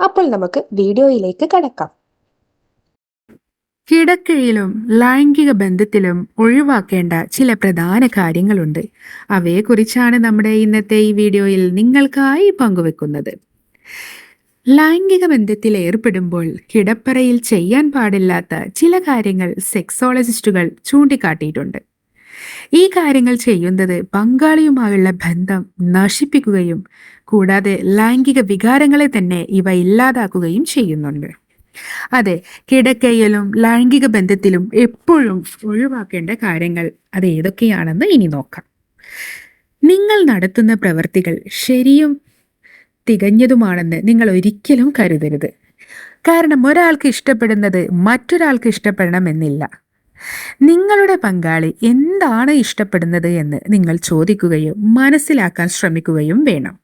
അപ്പോൾ നമുക്ക് വീഡിയോയിലേക്ക് കടക്കാം. കിടക്കയിലും ലൈംഗിക ബന്ധത്തിലും ഒഴിവാക്കേണ്ട ചില പ്രധാന കാര്യങ്ങളുണ്ട്. അവയെക്കുറിച്ചാണ് നമ്മുടെ ഇന്നത്തെ ഈ വീഡിയോയിൽ നിങ്ങൾക്കായി പങ്കുവെക്കുന്നത്. ലൈംഗിക ബന്ധത്തിൽ ഏർപ്പെടുമ്പോൾ കിടപ്പറയിൽ ചെയ്യാൻ പാടില്ലാത്ത ചില കാര്യങ്ങൾ സെക്സോളജിസ്റ്റുകൾ ചൂണ്ടിക്കാട്ടിയിട്ടുണ്ട്. ഈ കാര്യങ്ങൾ ചെയ്യുന്നത് പങ്കാളിയുമായുള്ള ബന്ധം നശിപ്പിക്കുകയും കൂടാതെ ലൈംഗിക വികാരങ്ങളെ തന്നെ ഇവ ഇല്ലാതാക്കുകയും ചെയ്യുന്നുണ്ട്. അതെ കിടക്കയിലും ലൈംഗിക ബന്ധത്തിലും എപ്പോഴും ഒഴിവാക്കേണ്ട കാര്യങ്ങൾ അത് ഏതൊക്കെയാണെന്ന് ഇനി നോക്കാം. നിങ്ങൾ നടത്തുന്ന പ്രവൃത്തികൾ ശരിയും തികഞ്ഞതുമാണെന്ന് നിങ്ങൾ ഒരിക്കലും കരുതരുത്. കാരണം ഒരാൾക്ക് ഇഷ്ടപ്പെടുന്നത് മറ്റൊരാൾക്ക് ഇഷ്ടപ്പെടണമെന്നില്ല. നിങ്ങളുടെ പങ്കാളി എന്താണ് ഇഷ്ടപ്പെടുന്നത് എന്ന് നിങ്ങൾ ചോദിക്കുകയും മനസ്സിലാക്കാൻ ശ്രമിക്കുകയും വേണം.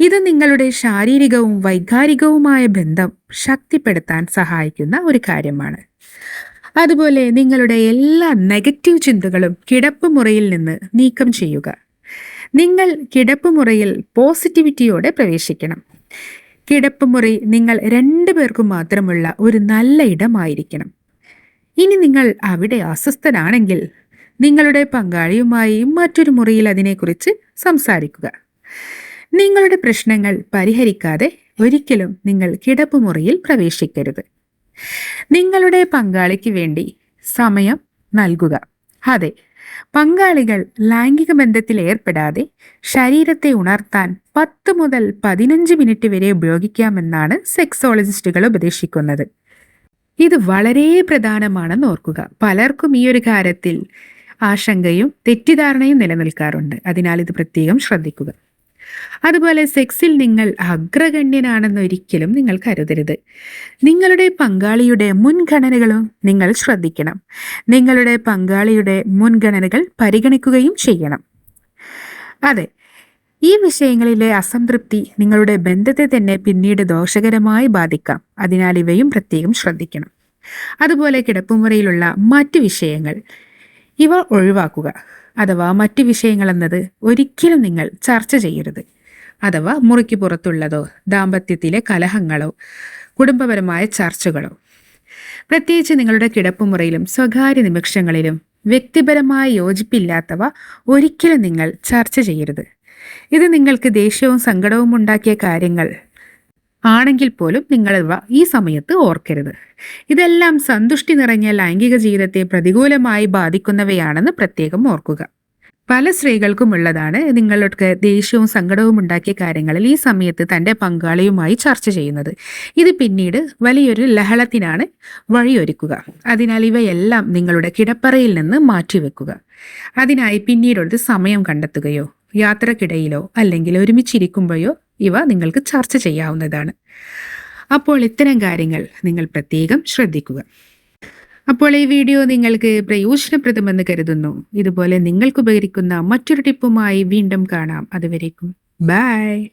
ഇത് നിങ്ങളുടെ ശാരീരികവും വൈകാരികവുമായ ബന്ധം ശക്തിപ്പെടുത്താൻ സഹായിക്കുന്ന ഒരു കാര്യമാണ്. അതുപോലെ നിങ്ങളുടെ എല്ലാ നെഗറ്റീവ് ചിന്തകളും കിടപ്പുമുറിയിൽ നിന്ന് നീക്കം ചെയ്യുക. നിങ്ങൾ കിടപ്പുമുറിയിൽ പോസിറ്റിവിറ്റിയോടെ പ്രവേശിക്കണം. കിടപ്പുമുറി നിങ്ങൾ രണ്ടു പേർക്കും മാത്രമുള്ള ഒരു നല്ല ഇടമായിരിക്കണം. ഇനി നിങ്ങൾ അവിടെ അസ്വസ്ഥനാണെങ്കിൽ നിങ്ങളുടെ പങ്കാളിയുമായി മറ്റൊരു മുറിയിൽ അതിനെക്കുറിച്ച് സംസാരിക്കുക. നിങ്ങളുടെ പ്രശ്നങ്ങൾ പരിഹരിക്കാതെ ഒരിക്കലും നിങ്ങൾ കിടപ്പുമുറിയിൽ പ്രവേശിക്കരുത്. നിങ്ങളുടെ പങ്കാളിക്ക് വേണ്ടി സമയം നൽകുക. അതെ പങ്കാളികൾ ലൈംഗിക ബന്ധത്തിൽ ഏർപ്പെടാതെ ശരീരത്തെ ഉണർത്താൻ പത്ത് മുതൽ പതിനഞ്ച് മിനിറ്റ് വരെ ഉപയോഗിക്കാമെന്നാണ് സെക്സോളജിസ്റ്റുകൾ ഉപദേശിക്കുന്നത്. ഇത് വളരെ പ്രധാനമാണെന്ന് ഓർക്കുക. പലർക്കും ഈ ഒരു കാര്യത്തിൽ ആശങ്കയും തെറ്റിദ്ധാരണയും നിലനിൽക്കാറുണ്ട്. അതിനാൽ ഇത് പ്രത്യേകം ശ്രദ്ധിക്കുക. അതുപോലെ സെക്സിൽ നിങ്ങൾ അഗ്രഗണ്യനാണെന്ന് ഒരിക്കലും നിങ്ങൾ കരുതരുത്. നിങ്ങളുടെ പങ്കാളിയുടെ മുൻഗണനകളും നിങ്ങൾ ശ്രദ്ധിക്കണം. നിങ്ങളുടെ പങ്കാളിയുടെ മുൻഗണനകൾ പരിഗണിക്കുകയും ചെയ്യണം. അതെ ഈ വിഷയങ്ങളിലെ അസംതൃപ്തി നിങ്ങളുടെ ബന്ധത്തെ തന്നെ പിന്നീട് ദോഷകരമായി ബാധിക്കാം. അതിനാൽ ഇവയും പ്രത്യേകം ശ്രദ്ധിക്കണം. അതുപോലെ കിടപ്പുമുറിയിലുള്ള മറ്റു വിഷയങ്ങൾ ഇവ ഒഴിവാക്കുക. അഥവാ മറ്റു വിഷയങ്ങൾ എന്നത് ഒരിക്കലും നിങ്ങൾ ചർച്ച ചെയ്യരുത്. അഥവാ മുറിക്ക് പുറത്തുള്ളതോ ദാമ്പത്യത്തിലെ കലഹങ്ങളോ കുടുംബപരമായ ചർച്ചകളോ. പ്രത്യേകിച്ച് നിങ്ങളുടെ കിടപ്പുമുറിയിലും സ്വകാര്യ നിമിഷങ്ങളിലും വ്യക്തിപരമായ യോജിപ്പില്ലാത്തവ ഒരിക്കലും നിങ്ങൾ ചർച്ച ചെയ്യരുത്. ഇത് നിങ്ങൾക്ക് ദേഷ്യവും സങ്കടവും ഉണ്ടാക്കിയ കാര്യങ്ങൾ. ആണെങ്കിൽ പോലും നിങ്ങൾ ഈ സമയത്ത് ഓർക്കരുത്. ഇതെല്ലാം സന്തുഷ്ടി നിറഞ്ഞ ലൈംഗിക ജീവിതത്തെ പ്രതികൂലമായി ബാധിക്കുന്നവയാണെന്ന് പ്രത്യേകം ഓർക്കുക. പല സ്ത്രീകൾക്കും ഉള്ളതാണ് നിങ്ങൾക്ക് ദേഷ്യവും സങ്കടവും ഉണ്ടാക്കിയ കാര്യങ്ങളിൽ ഈ സമയത്ത് തന്റെ പങ്കാളിയുമായി ചർച്ച ചെയ്യുന്നത്. ഇത് പിന്നീട് വലിയൊരു ലഹളത്തിനാണ് വഴിയൊരുക്കുക. അതിനാൽ ഇവയെല്ലാം നിങ്ങളുടെ കിടപ്പറയിൽ നിന്ന് മാറ്റിവെക്കുക. അതിനായി പിന്നീടൊരു സമയം കണ്ടെത്തുകയോ യാത്രക്കിടയിലോ അല്ലെങ്കിൽ ഒരുമിച്ചിരിക്കുമ്പോഴോ ഇവ നിങ്ങൾക്ക് ചർച്ച ചെയ്യാവുന്നതാണ്. അപ്പോൾ ഇത്തരം കാര്യങ്ങൾ നിങ്ങൾ പ്രത്യേകം ശ്രദ്ധിക്കുക. അപ്പോൾ ഈ വീഡിയോ നിങ്ങൾക്ക് പ്രയോജനപ്രദമെന്ന് കരുതുന്നു. ഇതുപോലെ നിങ്ങൾക്ക് ഉപകരിക്കുന്ന മറ്റൊരു ടിപ്പുമായി വീണ്ടും കാണാം. അതുവരേക്കും. ബൈ.